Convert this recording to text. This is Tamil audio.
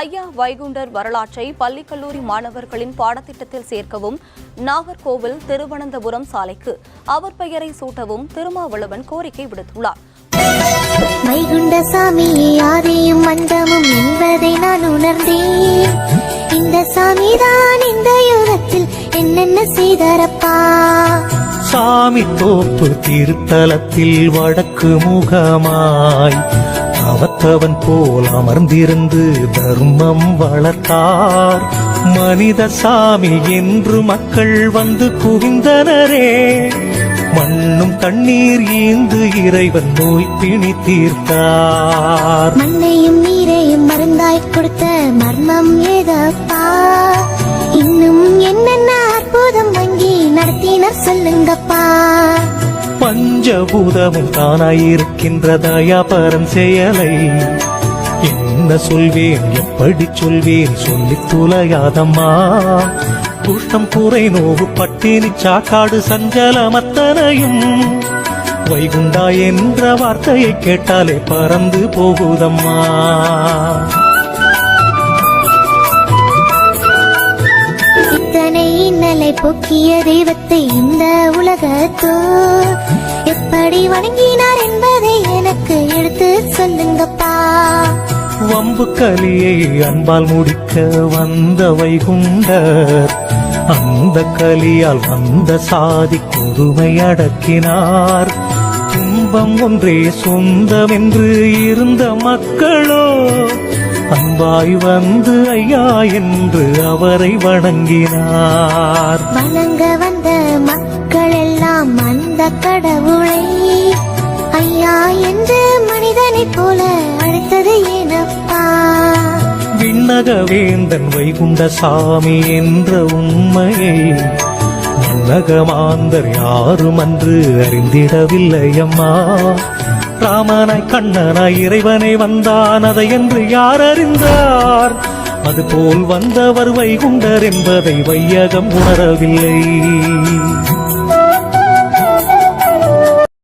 ஐயா வைகுண்டர் வரலாற்றை பள்ளி கல்லூரி மாணவர்களின் பாடத்திட்டத்தில் சேர்க்கவும் நாகர்கோவில் திருவனந்தபுரம் சாலைக்கு அவர் பெயரை சூட்டவும் திருமாவளவன் கோரிக்கை விடுத்துள்ளார். வைகுண்ட சாமியே ஆதியும் மந்தமும் என்பதை நான் உணர்ந்தேன். இந்த சாமிதான் இந்த யுகத்தில் என்னென்ன செய்தாரப்பா? சாமி தோப்பு திருத்தலத்தில் வடக்கு முகமாய் அவத்தவன் போல் அமர்ந்திருந்து தர்மம் வளர்த்தார். மனித சாமி என்று மக்கள் வந்து குவிந்தனரே. மண்ணும் தண்ணீர் ஈந்து இறைவன் நோய் பிணி தீர்த்தார். மண்ணையும் நீரையும் மருந்தாய் கொடுத்த மர்மம் ஏதப்பா? இன்னும் என்னென்ன அற்புதம் வங்கி நடத்தினர் சொல்லுங்கப்பா. கொஞ்ச பூதமும் தானாயிருக்கின்ற தயாபரன் செயலை? என்ன சொல்வேன் எப்படி சொல்வேன் சொல்லி துலையாதம்மா? துஷ்டம் குறை நோவு பட்டினி சாக்காடு சஞ்சலமத்தனையும் வைகுண்டா என்ற வார்த்தையை கேட்டாலே பறந்து போகுதம்மா? இத்தனை இன்னலை போக்கிய தெய்வத்தை இந்த உலகத்தோ எப்படி வணங்கினார் என்பதை எனக்கு எடுத்து சொல்லுங்கப்பா. வம்பு கலியை அன்பால் முடிக்க வந்த வைகுண்டர் அந்த கலியால் வந்த சாதி கொடுமை அடக்கினார். துன்பம் ஒன்றே சொந்தம் என்று இருந்த மக்களோ அன்பாய் வந்து ஐயா என்று அவரை வணங்கினார். வணங்க வந்த மக்கள் எல்லாம் அந்த கடவுளை. ஐயா என்று மனிதனைப் போல அழைத்தது ஏனப்பா? விண்ணக வேந்தன் வைகுண்ட சாமி என்ற உண்மையை மன்னகமாந்தர் யாரும் அன்று அறிந்திடவில்லை அம்மா ராமனாய் கண்ணனாய் இறைவனை வந்தான். அதை என்று யார் அறிந்தார்? அதுபோல் வந்தவர் வைகுண்டர் என்பதை வையகம் உணரவில்லை.